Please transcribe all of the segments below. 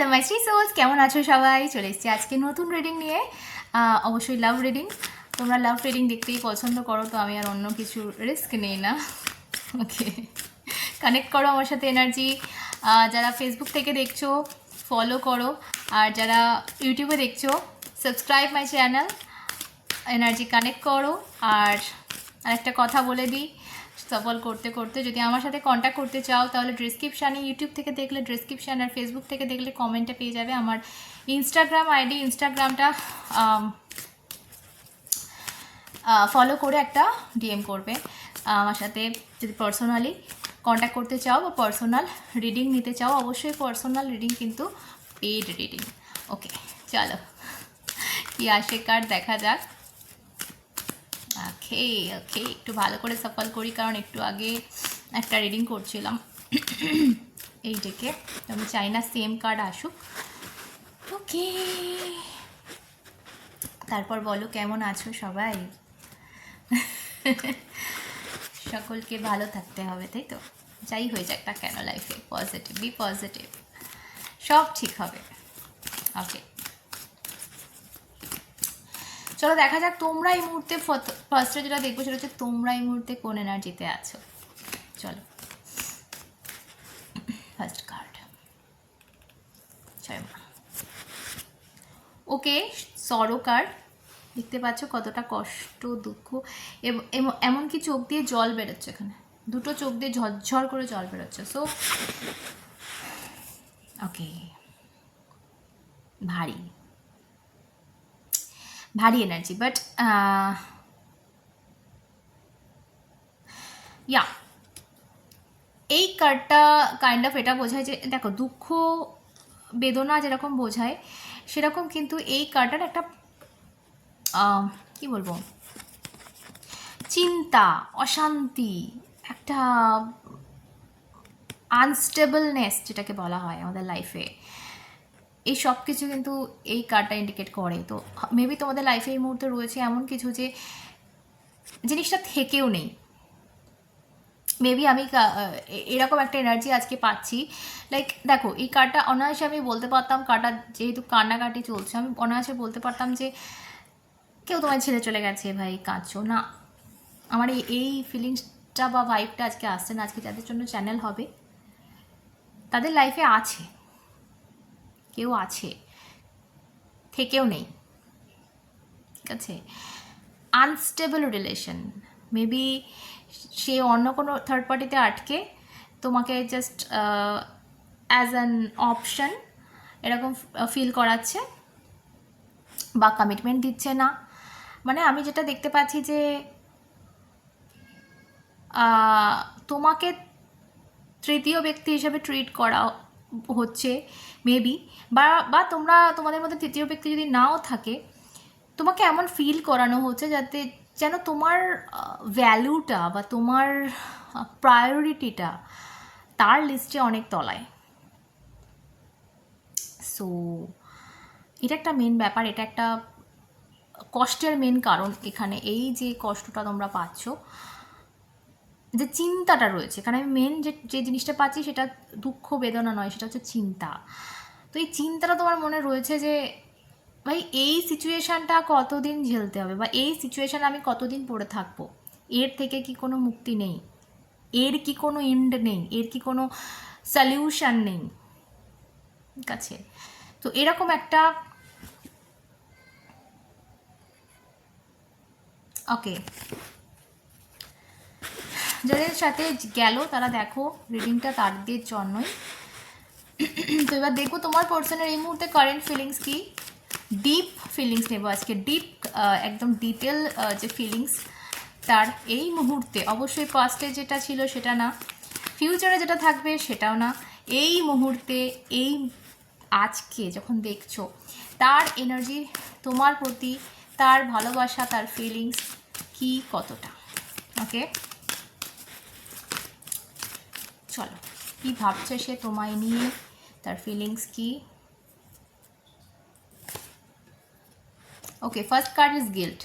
Hello my Shri sols কেমন আছো সবাই? চলে এসেছি আজকে নতুন রিডিং নিয়ে। অবশ্যই লাভ রিডিং তোমরা লাভ রিডিং দেখতেই পছন্দ করো, তো আমি আর অন্য কিছু রিস্ক নেই না। ওকে কানেক্ট করো আমার সাথে এনার্জি যারা ফেসবুক থেকে দেখছ ফলো করো। আর যারা ইউটিউবে দেখছ subscribe my channel energy connect করো। আর আরেকটা কথা বলে দিই সফল করতে করতে যদি আমার সাথে কন্ট্যাক্ট করতে চাও, তাহলে ডিসক্রিপশানে ইউটিউব থেকে দেখলে ডিসক্রিপশান আর ফেসবুক থেকে দেখলে কমেন্টে পেয়ে যাবে। আমার ইনস্টাগ্রাম আইডি ইনস্টাগ্রামটা ফলো করে একটা ডিএম করবে। আমার সাথে যদি পার্সোনালি কন্ট্যাক্ট করতে চাও বা পার্সোনাল রিডিং নিতে চাও, অবশ্যই পার্সোনাল রিডিং কিন্তু পেড রিডিং ওকে চলো, কি আসে কার দেখা যাক। ওকে ওকে একটু ভালো করে সফল করি, কারণ একটু আগে একটা রিডিং করছিলাম। এই ডেকে আমি চাই না সেম কার্ড আসুক। ওকে তারপর বলো, কেমন আছো সবাই? সকলকে ভালো থাকতে হবে, তাই তো? যাই হয়ে যাক না কেন লাইফে পজিটিভ বি পজিটিভ সব ঠিক হবে। ওকে চলো দেখা যাক তোমরা এই মুহূর্তে ফার্স্টে যেটা দেখব সেটা হচ্ছে তোমরা এই মুহূর্তে কোন এনার্জিতে আছো। চলো। ফার্স্ট কার্ড ওকে সরো কার্ড দেখতে পাচ্ছ কতটা কষ্ট, দুঃখ। এমনকি চোখ দিয়ে জল বেরোচ্ছে এখানে? দুটো চোখ দিয়ে ঝরঝর করে জল বেরোচ্ছে। সো ওকে ভারী। ভারী এনার্জি বাট ইয়া এই কার্ডটা কাইন্ড অফ এটা বোঝায় যে, দেখো, দুঃখ, বেদনা যেরকম বোঝায়, সেরকম কিন্তু এই কার্ডটার একটা কি বলব? চিন্তা, অশান্তি, একটা আনস্টেবলনেস যেটাকে বলা হয় আমাদের লাইফে এই সব কিছু কিন্তু এই কার্ডটা ইন্ডিকেট করে। তো মেবি তোমাদের লাইফে এই মুহূর্তে রয়েছে এমন কিছু যে জিনিসটা থেকেও নেই। মেবি আমি এরকম একটা এনার্জি আজকে পাচ্ছি। লাইক দেখো, এই কার্ডটা অনায়াসে আমি বলতে পারতাম কার্ডটা যেহেতু কান্নাকাটি চলছে, আমি অনায়াসে বলতে পারতাম যে কেউ তোমায় ছেড়ে চলে গেছে, ভাই, কাঁদছো। না, আমার এই ফিলিংসটা বা ভাইবটা আজকে আসছে না, আজকে যাদের জন্য চ্যানেল হবে, তাদের লাইফে আছে। কেউ আছে, থেকেও নেই। ঠিক আছে? আনস্টেবল রিলেশন মেবি সে অন্য কোনো থার্ড পার্টিতে আটকে, তোমাকে জাস্ট অ্যাজ অ্যান অপশন এরকম ফিল করাচ্ছে বা কমিটমেন্ট দিচ্ছে না। মানে আমি যেটা দেখতে পাচ্ছি যে তোমাকে তৃতীয় ব্যক্তি হিসাবে ট্রিট করা হচ্ছে মেবি বা বা তোমরা, তোমাদের মধ্যে তৃতীয় ব্যক্তি যদি নাও থাকে, তোমাকে এমন ফিল করানো হচ্ছে যাতে যেন তোমার ভ্যালুটা বা তোমার প্রায়োরিটিটা তার লিস্টে অনেক তলায়। সো এটা একটা মেন ব্যাপার, এটা একটা কষ্টের মেন কারণ এখানে। এই যে কষ্টটা তোমরা পাচ্ছ যে চিন্তাটা রয়েছে এখানে আমি মেন যে যে জিনিসটা পাচ্ছি সেটা দুঃখ, বেদনা নয়, সেটা হচ্ছে চিন্তা। তো এই চিন্তাটা তোমার মনে রয়েছে যে, ভাই এই সিচুয়েশানটা কতদিন ঝেলতে হবে বা এই সিচুয়েশান আমি কতদিন পড়ে থাকব? এর থেকে কি কোনো মুক্তি নেই? এর কি কোনো এন্ড নেই? এর কি কোনো সলিউশন নেই? ঠিক আছে? তো এরকম একটা ওকে যাদের সাথে গেল, তারা দেখো রিডিংটা তাদের জন্যই। তো এবার দেখব তোমার পার্সনের এই মুহূর্তে কারেন্ট ফিলিংস কি? ডিপ ফিলিংস নেব আজকে। ডিপ একদম ডিটেল যে ফিলিংস তার এই মুহূর্তে। অবশ্যই পাস্টে যেটা ছিল সেটা না। ফিউচারে যেটা থাকবে সেটাও না। এই মুহূর্তে, এই আজকে যখন দেখছ, তার এনার্জি তোমার প্রতি, তার ভালোবাসা, তার ফিলিংস কি কতটা? ওকে চলো কি ভাবছে সে তোমায় নিয়ে তার ফিলিংস কি okay first card is guilt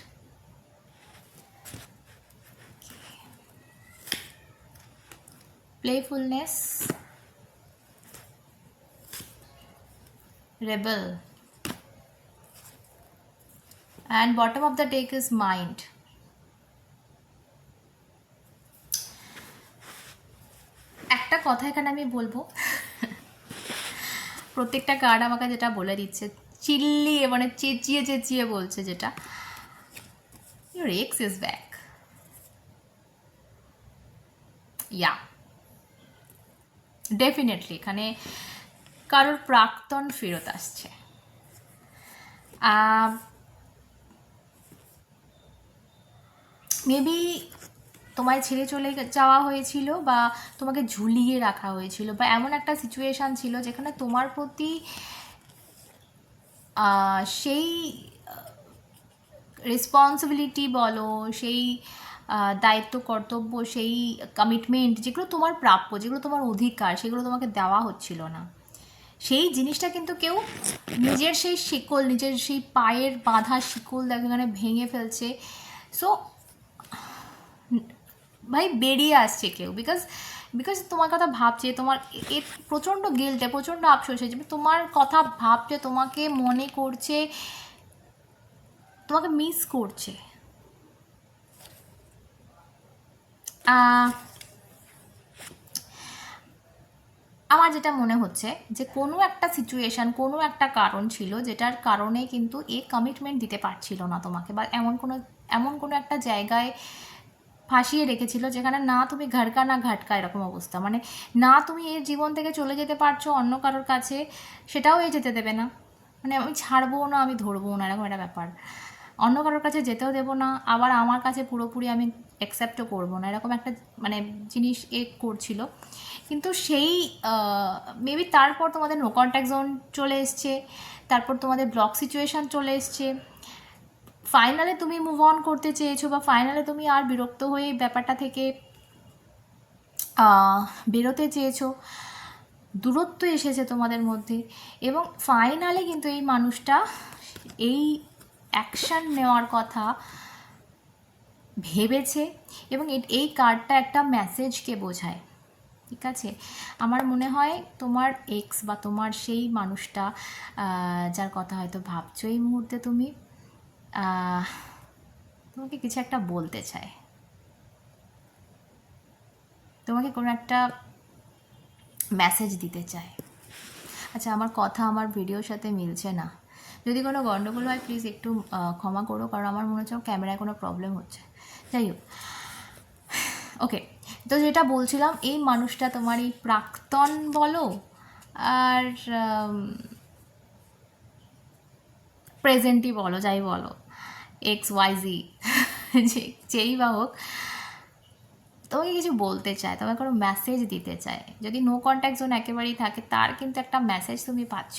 playfulness rebel. And bottom of the deck is mind একটা কথা এখানে আমি বলব। প্রত্যেকটা কার্ড আমাকে যেটা বলে দিচ্ছে চিল্লিয়ে মানে চেঁচিয়ে চেঁচিয়ে বলছে যেটা। Your ex is back yeah definitely এখানে কারোর প্রাক্তন ফেরত আসছে। মেবি তোমায় ছেড়ে চলে যাওয়া হয়েছিল বা তোমাকে ঝুলিয়ে রাখা হয়েছিল বা এমন একটা সিচুয়েশান ছিল যেখানে তোমার প্রতি সেই রেসপন্সিবিলিটি বলো, সেই দায়িত্ব, কর্তব্য, সেই কমিটমেন্ট যেগুলো তোমার প্রাপ্য, যেগুলো তোমার অধিকার, সেগুলো তোমাকে দেওয়া হচ্ছিল না। সেই জিনিসটা কিন্তু কেউ নিজের সেই শিকল, নিজের সেই পায়ের বাঁধা শিকল দেখো এখানে ভেঙে ফেলছে। সো ভাই বেরিয়ে আসছে কেউ। বিকজ বিকজ তোমার কথা ভাবছে, তোমার এ- প্রচণ্ড গিল্টে প্রচণ্ড আফসোস হয়েছে। তোমার কথা ভাবছে, তোমাকে মনে করছে, তোমাকে মিস করছে। আমার যেটা মনে হচ্ছে যে কোনো একটা সিচুয়েশন কোনো একটা কারণ ছিল যেটার কারণে কিন্তু এ কমিটমেন্ট দিতে পারছিল না তোমাকে। বা এমন কোনো এমন কোনো একটা জায়গায় ফাঁসিয়ে রেখেছিল, যেখানে না তুমি ঘাটকা না ঘাটকা এরকম অবস্থা। মানে না তুমি এর জীবন থেকে চলে যেতে পারছ অন্য কারোর কাছে, সেটাও এ যেতে দেবে না। মানে আমি ছাড়বো না, আমি ধরবো না, এরকম একটা ব্যাপার। অন্য কারোর কাছে যেতেও দেবো না, আবার আমার কাছে পুরোপুরি আমি অ্যাকসেপ্টও করব না, এরকম একটা মানে জিনিস এ করছিল। কিন্তু সেই মেবি তারপর তোমাদের নো কন্ট্যাক্ট জোন চলে এসছে, তারপর তোমাদের ব্লক সিচুয়েশান চলে এসছে। ফাইনালে তুমি মুভ অন করতে চেয়েছো বা ফাইনালে তুমি আর বিরক্ত হয়ে ব্যাপারটা থেকে বেরোতে চেয়েছো, দূরত্ব এসেছে তোমাদের মধ্যে এবং ফাইনালে কিন্তু এই মানুষটা এই অ্যাকশান নেওয়ার কথা ভেবেছে এবং এই কার্ডটা একটা মেসেজকে বোঝায়। ঠিক আছে? আমার মনে হয় তোমার এক্স বা তোমার সেই মানুষটা যার কথা হয়তো ভাবছ এই মুহূর্তে তুমি তোমাকে কিছু একটা বলতে চায় তোমাকে কোনো একটা মেসেজ দিতে চায় আচ্ছা আমার কথা, আমার ভিডিওর সাথে মিলছে না। যদি কোনো গণ্ডগোল হয় প্লিজ একটু ক্ষমা করো, কারণ আমার মনে হচ্ছে ক্যামেরায় কোনো প্রবলেম হচ্ছে। যাই হোক। ওকে তো যেটা বলছিলাম, এই মানুষটা তোমার এই প্রাক্তন বলো, আর প্রেজেন্টই বলো, যাই বলো। এক্স ওয়াইজি যে যেই বা হোক, তোমাকে কিছু বলতে চায়, তোমাকে কোনো মেসেজ দিতে চায়। যদি নো কন্ট্যাক্ট জোন একেবারেই থাকে, তার কিন্তু একটা মেসেজ তুমি পাচ্ছ।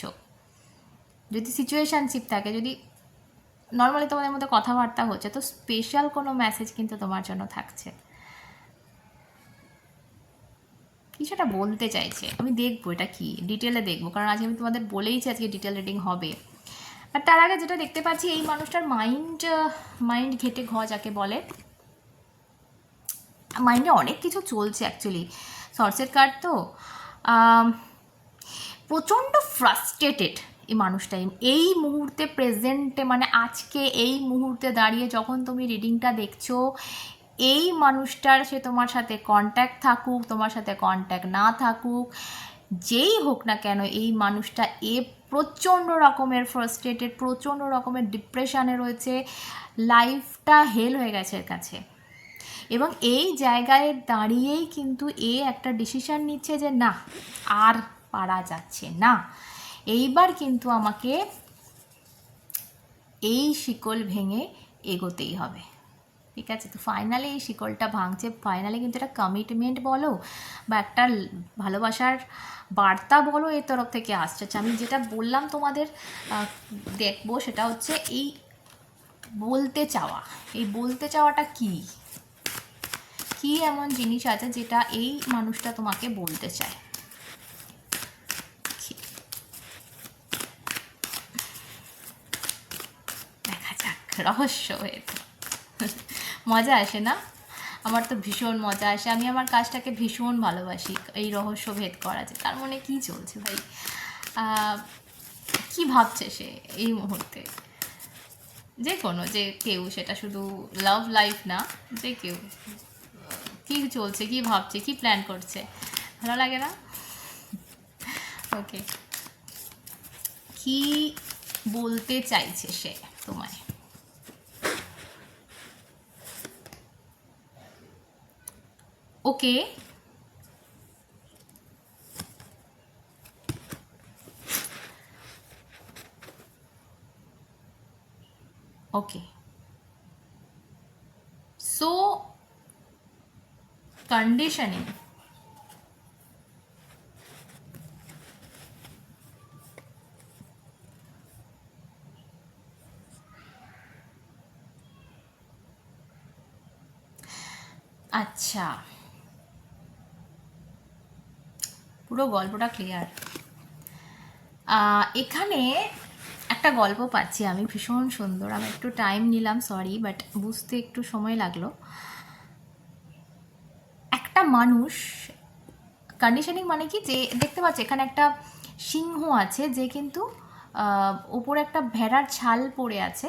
যদি সিচুয়েশানশিপ থাকে, যদি নর্মালি তোমাদের মধ্যে কথাবার্তা হচ্ছে, তো স্পেশাল কোনো মেসেজ কিন্তু তোমার জন্য থাকছে। কিছুটা বলতে চাইছে। আমি দেখব এটা কি ডিটেলে দেখব। কারণ আজকে আমি তোমাদের বলেইছি আজকে ডিটেল রিডিং হবে। আর তার আগে যেটা দেখতে পাচ্ছি, এই মানুষটার মাইন্ড মাইন্ড ঘেটে ঘ যাকে বলে মাইন্ডে অনেক কিছু চলছে অ্যাকচুয়ালি সর্সের কার্ড তো প্রচণ্ড ফ্রাস্ট্রেটেড এই মানুষটা এই মুহূর্তে প্রেজেন্টে মানে আজকে এই মুহূর্তে দাঁড়িয়ে যখন তুমি রিডিংটা দেখছ, এই মানুষটার সে তোমার সাথে কন্ট্যাক্ট থাকুক, তোমার সাথে কন্ট্যাক্ট না থাকুক, যেই হোক না কেন এই মানুষটা এ প্রচণ্ড রকমের ফ্রাস্ট্রেটেড প্রচণ্ড রকমের ডিপ্রেশানে রয়েছে। লাইফটা হেল হয়ে গেছে এর কাছে। এবং এই জায়গায় দাঁড়িয়েই কিন্তু এ একটা ডিসিশন নিচ্ছে যে না, আর পারা যাচ্ছে না। এইবার কিন্তু আমাকে এই শিকল ভেঙে এগোতেই হবে। ঠিক আছে তো ফাইনালি এই শিকলটা ভাঙছে। ফাইনালি কিন্তু একটা কমিটমেন্ট বলো বা একটা ভালোবাসার বার্তা বলো এর তরফ থেকে আসছে। আচ্ছা, আমি যেটা বললাম তোমাদের দেখব সেটা হচ্ছে এই বলতে চাওয়া। এই বলতে চাওয়াটা কী? কি এমন জিনিস আছে যেটা এই মানুষটা তোমাকে বলতে চায়? দেখা যাক রহস্য হয়ে। মজা আসে না? আমার তো ভীষণ মজা আসে। আমি আমার কাজটাকে ভীষণ ভালোবাসি, এই রহস্য ভেদ করা যে তার মনে কি চলছে ভাই? কি ভাবছে সে এই মুহূর্তে? যে কোনো, যে কেউ, সেটা শুধু লাভ লাইফ না, যে কেউ। কী চলছে, কি ভাবছে, কি প্ল্যান করছে? ভালো লাগে না? ওকে কি বলতে চাইছে সে তোমায়? ওকে ওকে সো কন্ডিশনিং আচ্ছা পুরো গল্পটা ক্লিয়ার এখানে একটা গল্প পাচ্ছি আমি, ভীষণ সুন্দর। আমি একটু টাইম নিলাম সরি বাট বুঝতে একটু সময় লাগল। একটা মানুষ কন্ডিশনিং মানে কি? যে, দেখতে পাচ্ছি, এখানে একটা সিংহ আছে যে কিন্তু ওপরে একটা ভেড়ার ছাল পড়ে আছে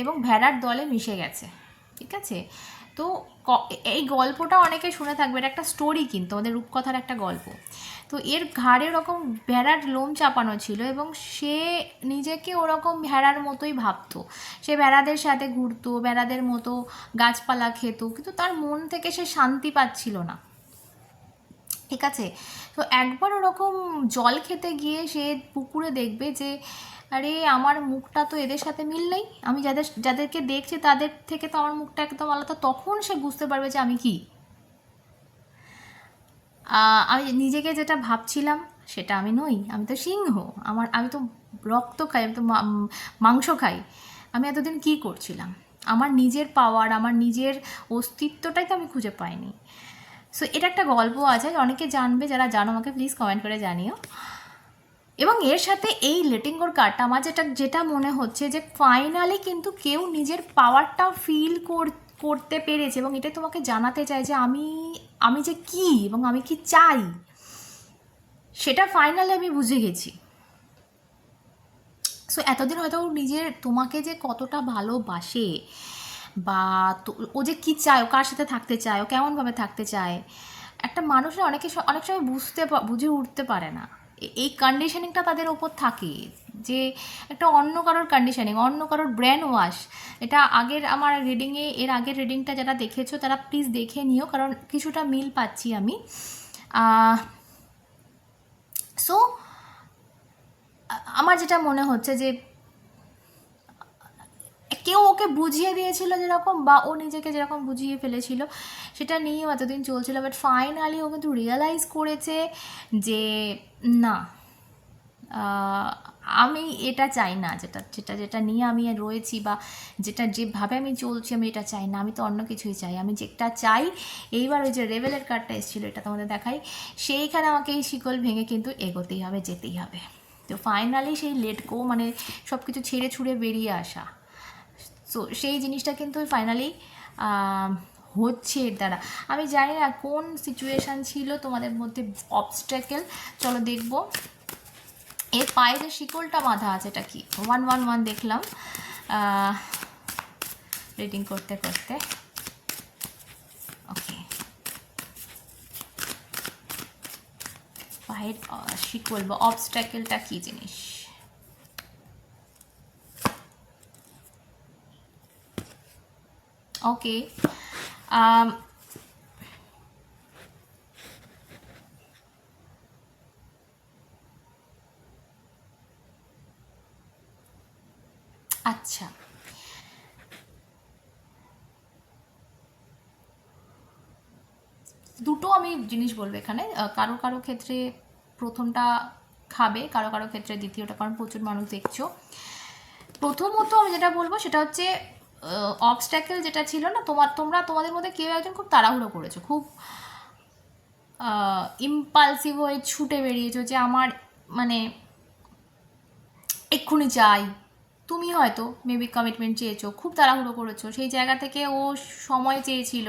এবং ভেড়ার দলে মিশে গেছে, ঠিক আছে? তো এই গল্পটা অনেকে শুনে থাকবে, এটা একটা স্টোরি কিন্তু, আমাদের রূপকথার একটা গল্প। তো এর ঘাড়ে ওরকম ভেড়ার লোম চাপানো ছিল এবং সে নিজেকে ওরকম ভেড়ার মতোই ভাবতো। সে ভেড়াদের সাথে ঘুরতো, ভেড়াদের মতো গাছপালা খেত, কিন্তু তার মন থেকে সে শান্তি পাচ্ছিল না। ঠিক আছে? তো একবার ওরকম জল খেতে গিয়ে সে পুকুরে দেখবে যে, আরে, আমার মুখটা তো এদের সাথে মিল নেই। আমি যাদের, যাদেরকে দেখছি তাদের থেকে তো আমার মুখটা একদম আলাদা। তখন সে বুঝতে পারবে যে আমি কি। আমি নিজেকে যেটা ভাবছিলাম সেটা আমি নই, আমি তো সিংহ। আমার, আমি তো রক্ত খাই, আমি তো মাংস খাই। আমি এতদিন কি করছিলাম? আমার নিজের পাওয়ার আমার নিজের অস্তিত্বটাই তো আমি খুঁজে পাইনি। সো এটা একটা গল্প আছে, অনেকে জানবে, যারা জানো, আমাকে প্লিজ কমেন্ট করে জানিও। এবং এর সাথে এই লেটিং গোর কার্ডটা আমার যেটা যেটা মনে হচ্ছে যে ফাইনালি কিন্তু কেউ নিজের পাওয়ারটা ফিল করতে পেরেছে এবং এটাই তোমাকে জানাতে চাই যে আমি আমি যে কি এবং আমি কি চাই, সেটা ফাইনালি আমি বুঝে গেছি। সো এতদিন হয়তো ও নিজের, তোমাকে যে কতটা ভালোবাসে বা ও যে কী চায়, ও কার সাথে থাকতে চায়, ও কেমনভাবে থাকতে চায়, একটা মানুষের অনেকে অনেক সময় বুঝতে বুঝে উঠতে পারে না। এই কন্ডিশনিংটা তাদের ওপর থাকে যে একটা অন্য কারোর কন্ডিশনিং অন্য কারোর ব্র্যান্ড ওয়াশ এটা আগের আমার রিডিংয়ে এর আগের রিডিংটা যারা দেখেছ, তারা প্লিজ দেখে নিও, কারণ কিছুটা মিল পাচ্ছি আমি। সো আমার যেটা মনে হচ্ছে যে কেউ ওকে বুঝিয়ে দিয়েছিল যেরকম বা ও নিজেকে যেরকম বুঝিয়ে ফেলেছিল, সেটা নিয়েও এতদিন চলছিল। বাট ফাইনালি ও কিন্তু রিয়েলাইজ করেছে যে, না আমি এটা চাই না। যেটা যেটা যেটা নিয়ে আমি রয়েছি বা যেটা যেভাবে আমি চলছি, আমি এটা চাই না। আমি তো অন্য কিছুই চাই। আমি যেটা চাই, এইবার ওই যে রেভেলের কার্ডটা এসেছিল, এটা তোমাদের দেখাই। সেইখানে আমাকে এই শিকল ভেঙে কিন্তু এগোতেই হবে, যেতেই হবে। তো ফাইনালি সেই লেট গো মানে সব কিছু ছেড়ে ছুড়ে বেরিয়ে আসা। সো সেই জিনিসটা কিন্তু ফাইনালি হচ্ছে এর দ্বারা। আমি জানি না কোন সিচুয়েশান ছিল তোমাদের মধ্যে অবস্ট্যাকেল চলো দেখব। এর পায়ে যে শিকলটা বাঁধা আছে, এটা কি? ওয়ান ওয়ান ওয়ান দেখলাম। রিডিং করতে করতে। ওকে পায়ের শিকল বা অবস্ট্যাকেলটা কী জিনিস? ওকে um, আচ্ছা। দুটো আমি জিনিস বলব এখানে। কারও কারও ক্ষেত্রে প্রথমটা খাবে কারও কারও ক্ষেত্রে দ্বিতীয়টা কারণ প্রচুর মানুষ দেখছ। প্রথমত আমি যেটা বলব সেটা হচ্ছে অবস্ট্যাকেল যেটা ছিল না, তোমার, তোমরা তোমাদের মধ্যে কেউ একজন খুব তাড়াহুড়ো করেছ, খুব ইম্পালসিভ হয়ে ছুটে বেরিয়েছো যে আমার মানে এক্ষুনি চাই তুমি হয়তো মেবি কমিটমেন্ট চেয়েছো, খুব তাড়াহুড়ো করেছ, সেই জায়গা থেকে ও সময় চেয়েছিল,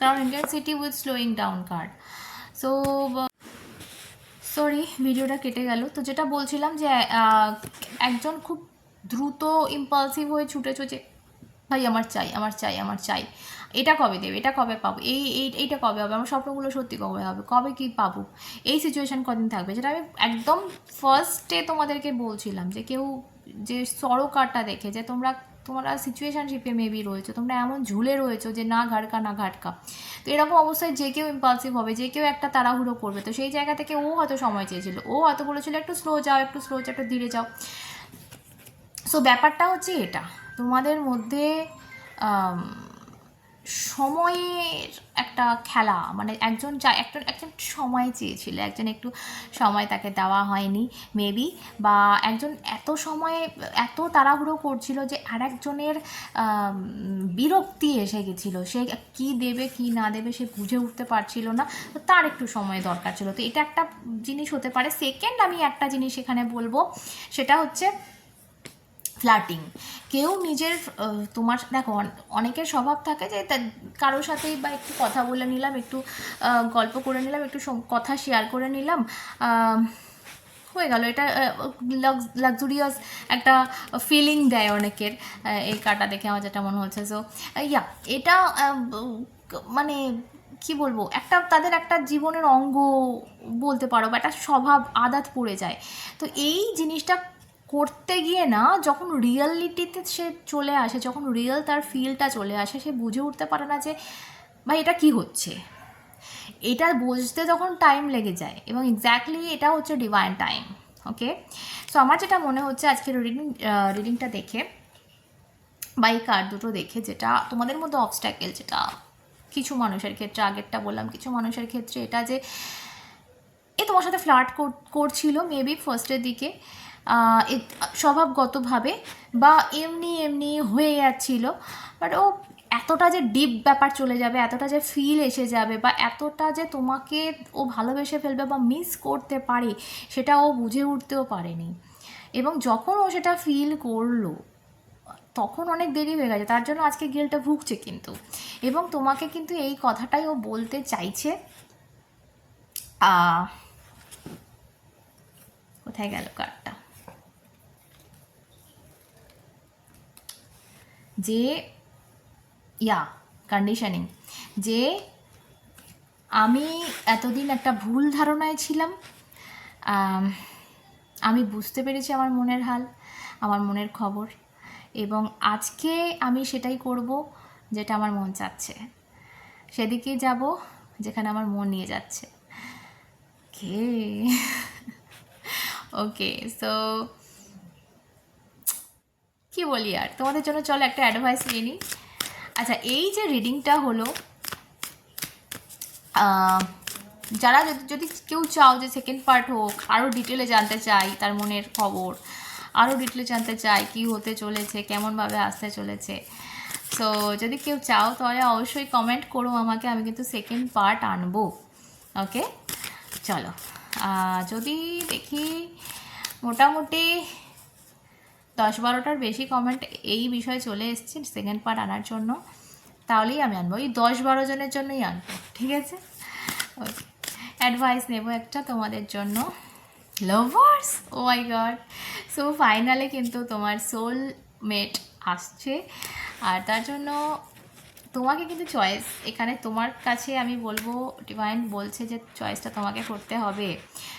কারণ Indian city with slowing down card so sorry ভিডিওটা কেটে গেল। তো যেটা বলছিলাম যে একজন খুব দ্রুত ইম্পালসিভ হয়ে ছুটেছো ছুটে ভাই, আমার চাই আমার চাই আমার চাই। এটা কবে দেবে? এটা কবে পাবো? এই এই, এইটা কবে হবে? আমার স্বপ্নগুলো সত্যি কবে হবে? কবে কি পাবো? এই সিচুয়েশান কদিন থাকবে? যেটা আমি একদম ফার্স্টে তোমাদেরকে বলছিলাম যে কেউ যে সড়কারটা দেখে, যে তোমরা তোমরা সিচুয়েশনশিপে মেবি রয়েছো, তোমরা এমন ঝুলে রয়েছো যে না ঘাটকা না ঘাটকা। তো এরকম অবস্থায় যে কেউ ইম্পালসিভ হবে, যে কেউ একটা তাড়াহুড়ো করবে, তো সেই জায়গা থেকে ও হয়তো সময় চেয়েছিল। ও হয়তো বলেছিল, একটু স্লো যাও, একটু স্লো যাও, একটু ধীরে যাও। সো ব্যাপারটা হচ্ছে এটা। তোমাদের মধ্যে সময়ের একটা খেলা মানে একজন যা একজন একজন সময় চেয়েছিল, একজন একটু সময় তাকে দেওয়া হয়নি মেবি বা একজন এত সময়, এত তাড়াহুড়ো করছিল যে আর একজনের বিরক্তি এসে গেছিল, সে কি দেবে, কি না দেবে সে বুঝে উঠতে পারছিল না তো তার একটু সময় দরকার ছিল। তো এটা একটা জিনিস হতে পারে। সেকেন্ড আমি একটা জিনিস এখানে বলব, সেটা হচ্ছে ফ্লার্টিং কেউ নিজের তোমার, দেখো, অন- অনেকের স্বভাব থাকে যে কারোর সাথেই বা একটু কথা বলে নিলাম, একটু গল্প করে নিলাম, একটু কথা শেয়ার করে নিলাম হয়ে গেল। এটা লাক্সুরিয়াস একটা ফিলিং দেয় অনেকের এই কাটা দেখে আমার যেটা মনে হচ্ছে। সো ইয়া এটা মানে কি বলব, একটা তাদের একটা জীবনের অঙ্গ বলতে পারো বা একটা স্বভাব আদাত পড়ে যায়। তো এই জিনিসটা করতে গিয়ে না যখন রিয়ালিটিতে সে চলে আসে, যখন রিয়েল তার ফিলটা চলে আসে, সে বুঝে উঠতে পারে না যে, ভাই, এটা কি হচ্ছে? এটা বুঝতে যখন টাইম লেগে যায় এবং এক্স্যাক্টলি এটা হচ্ছে ডিভাইন টাইম ওকে সো আমার যেটা মনে হচ্ছে আজকের রিডিং রিডিংটা দেখে, বা এই কার্ড দুটো দেখে, যেটা তোমাদের মধ্যে অবস্ট্যাকেল যেটা, কিছু মানুষের ক্ষেত্রে, আগেরটা বললাম, কিছু মানুষের ক্ষেত্রে এটা যে, এ তোমার সাথে ফ্লার্ট করছিল মেবি ফার্স্টের দিকে স্বভাবগতভাবে বা এমনি এমনি হয়ে যাচ্ছিল। বাট ও এতটা যে ডিপ ব্যাপার চলে যাবে, এতটা যে ফিল এসে যাবে বা এতটা যে তোমাকে ও ভালোবেসে ফেলবে বা মিস করতে পারে, সেটা ও বুঝে উঠতেও পারেনি। এবং যখন ও সেটা ফিল করল, তখন অনেক দেরি হয়ে গেছে। তার জন্য আজকে গেলটা ভুগছে কিন্তু। এবং তোমাকে কিন্তু এই কথাটাই ও বলতে চাইছে কোথায় গেল কার্ডটা যে ইয়া কন্ডিশনিং যে আমি এতদিন একটা ভুল ধারণায় ছিলাম। আম, বুঝতে পেরেছি আমার মনের হাল আমার মনের খবর এবং আজকে আমি সেটাই করব যেটা আমার মন চাচ্ছে। সেদিকেই যাব যেখানে আমার মন নিয়ে যাচ্ছে। কে ওকে সো কি বলি আর? তোমাদের জন্য চলো একটা অ্যাডভাইস নিয়ে নিই। আচ্ছা এই যে রিডিংটা হলো যারা যদি যদি কেউ চাও যে সেকেন্ড পার্ট হোক আরও ডিটেলে জানতে চাই তার মনের খবর আরও ডিটেলে জানতে চাই কি হতে চলেছে, কেমনভাবে আসতে চলেছে। সো যদি কেউ চাও তাহলে অবশ্যই কমেন্ট করো আমাকে, আমি কিন্তু সেকেন্ড পার্ট আনব। ওকে চলো। যদি দেখি মোটামুটি দশ বারোটার বেশি কমেন্ট এই বিষয়ে চলে এসছে সেকেন্ড পার্ট আনার জন্য। তাহলেই আমি আনব। এই দশ বারো জনের জন্যই আনব, ঠিক আছে? অ্যাডভাইস নেব একটা তোমাদের জন্য। Lovers oh my god so ফাইনালে কিন্তু তোমার সোল মেট আসছে। আর তার জন্য তোমাকে কিন্তু চয়েস এখানে তোমার কাছে আমি বলব ডিভাইন বলছে যে চয়েসটা তোমাকে করতে হবে।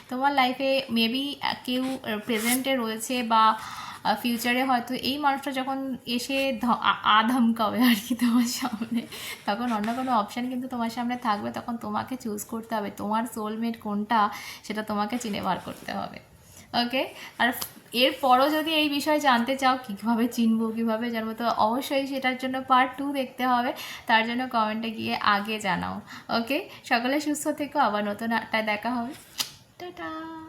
তোমার লাইফে মেবি কেউ প্রেজেন্টে রয়েছে বা ফিউচারে হয়তো এই মানুষটা যখন এসে ধ- আ- আ ধমকাবে আর কি তোমার সামনে, তখন অন্য কোনো অপশান কিন্তু তোমার সামনে থাকবে, তখন তোমাকে চুজ করতে হবে, তোমার সোলমেট কোনটা সেটা তোমাকে চিনে বার করতে হবে। ওকে আর এরপরও যদি এই বিষয়ে জানতে চাও কীভাবে চিনবো, কীভাবে জানব, তো অবশ্যই সেটার জন্য পার্ট টু দেখতে হবে, তার জন্য কমেন্টে গিয়ে আগে জানাও। ওকে সকলে সুস্থ থেকো, আবার নতুন আটটায় দেখা হবে। টাটা!